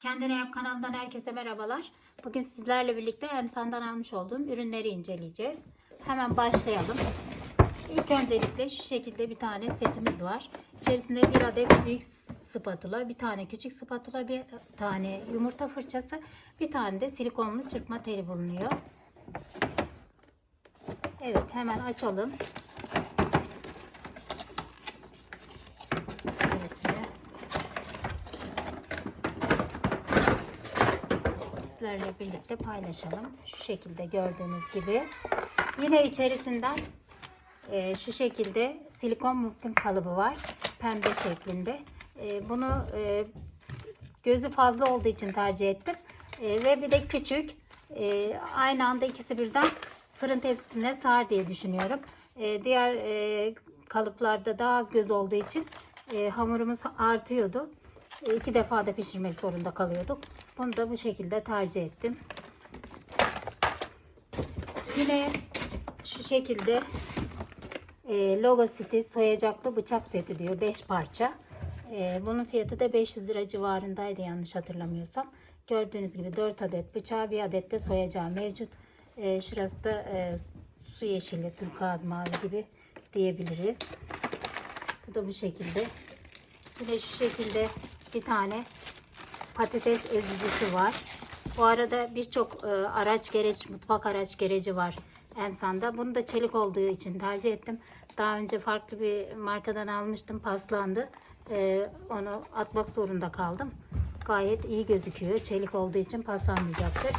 Kendine Yap kanalından herkese merhabalar. Bugün sizlerle birlikte Emsan'dan almış olduğum ürünleri inceleyeceğiz. Hemen başlayalım. İlk öncelikle şu şekilde bir tane setimiz var. İçerisinde bir adet büyük spatula, bir tane küçük spatula, bir tane yumurta fırçası, bir tane de silikonlu çırpma teli bulunuyor. Evet hemen açalım. Sizlerle birlikte paylaşalım. Şu şekilde gördüğünüz gibi. Yine içerisinden e, şu şekilde silikon muffin kalıbı var. Pembe şeklinde. E, bunu e, gözü fazla olduğu için tercih ettim. E, ve bir de küçük. E, aynı anda ikisi birden fırın tepsisine sığar diye düşünüyorum. E, diğer e, kalıplarda daha az göz olduğu için e, hamurumuz artıyordu. E, iki defa da pişirmek zorunda kalıyorduk. Bunu da bu şekilde tercih ettim. Yine şu şekilde e, Logo City soyacaklı bıçak seti diyor 5 parça. E, bunun fiyatı da 500 lira civarındaydı yanlış hatırlamıyorsam. Gördüğünüz gibi 4 adet bıçağı bir adet de soyacağı mevcut. E, şurası da e, su yeşili, turkuaz mavi gibi diyebiliriz. Bu da bu şekilde. De şu şekilde bir tane patates ezicisi var. Bu arada birçok e, araç gereç, mutfak araç gereci var Emsan'da. Bunu da çelik olduğu için tercih ettim. Daha önce farklı bir markadan almıştım. Paslandı. E, onu atmak zorunda kaldım. Gayet iyi gözüküyor. Çelik olduğu için paslanmayacaktır.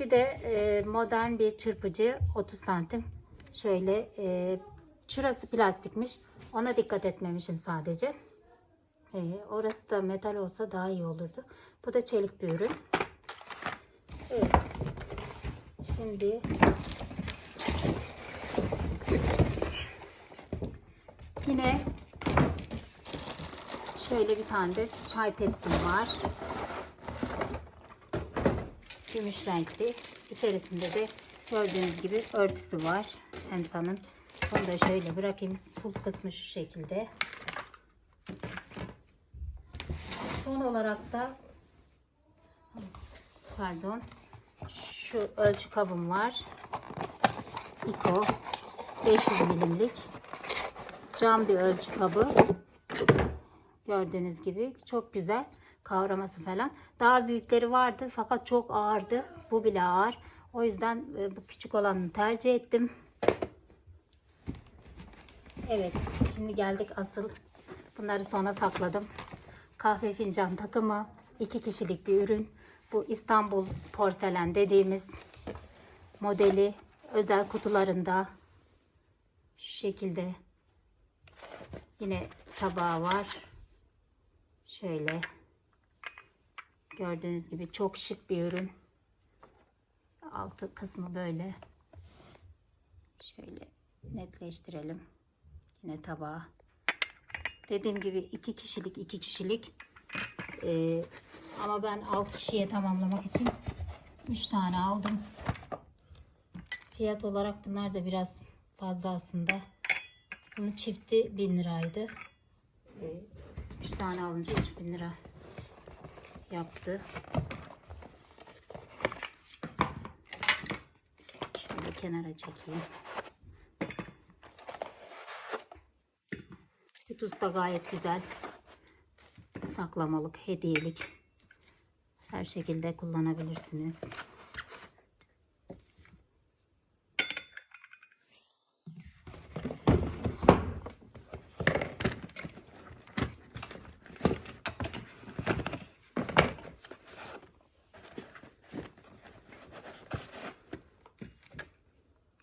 Bir de e, modern bir çırpıcı 30 santim. Şöyle e, şurası plastikmiş. Ona dikkat etmemişim sadece. E, orası da metal olsa daha iyi olurdu. Bu da çelik bir ürün. Evet. Şimdi yine şöyle bir tane de çay tepsim var. Gümüş renkli. İçerisinde de gördüğünüz gibi örtüsü var. Emsa'nın. Bunu da şöyle bırakayım. Pul kısmı şu şekilde. Son olarak da pardon şu ölçü kabım var. Iko 500 milimlik cam bir ölçü kabı. Gördüğünüz gibi çok güzel kavraması falan. Daha büyükleri vardı fakat çok ağırdı. Bu bile ağır. O yüzden e, bu küçük olanı tercih ettim. Evet şimdi geldik asıl bunları sona sakladım. Kahve fincan takımı iki kişilik bir ürün. Bu İstanbul porselen dediğimiz modeli özel kutularında şu şekilde yine tabağı var. Şöyle gördüğünüz gibi çok şık bir ürün. Altı kısmı böyle. Şöyle netleştirelim. Yine tabağı. Dediğim gibi iki kişilik iki kişilik. Ee, ama ben 6 kişiye tamamlamak için 3 tane aldım. Fiyat olarak bunlar da biraz fazla aslında. Bunun çifti 1000 liraydı. 3 tane alınca 3000 lira yaptı. Şöyle kenara çekeyim. Kutusu da gayet güzel. Saklamalık, hediyelik. Her şekilde kullanabilirsiniz.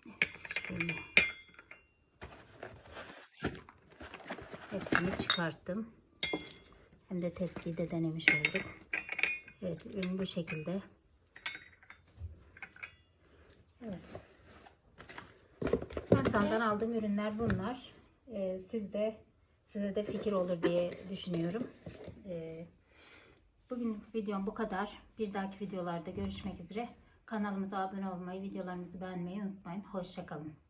Evet, şöyle. Hepsini çıkarttım. Hem de tepsiyi de denemiş olduk. Evet ürün bu şekilde. Evet. Samsung'dan aldığım ürünler bunlar. Ee, siz de size de fikir olur diye düşünüyorum. Ee, bugün videom bu kadar. Bir dahaki videolarda görüşmek üzere. Kanalımıza abone olmayı, videolarımızı beğenmeyi unutmayın. Hoşçakalın.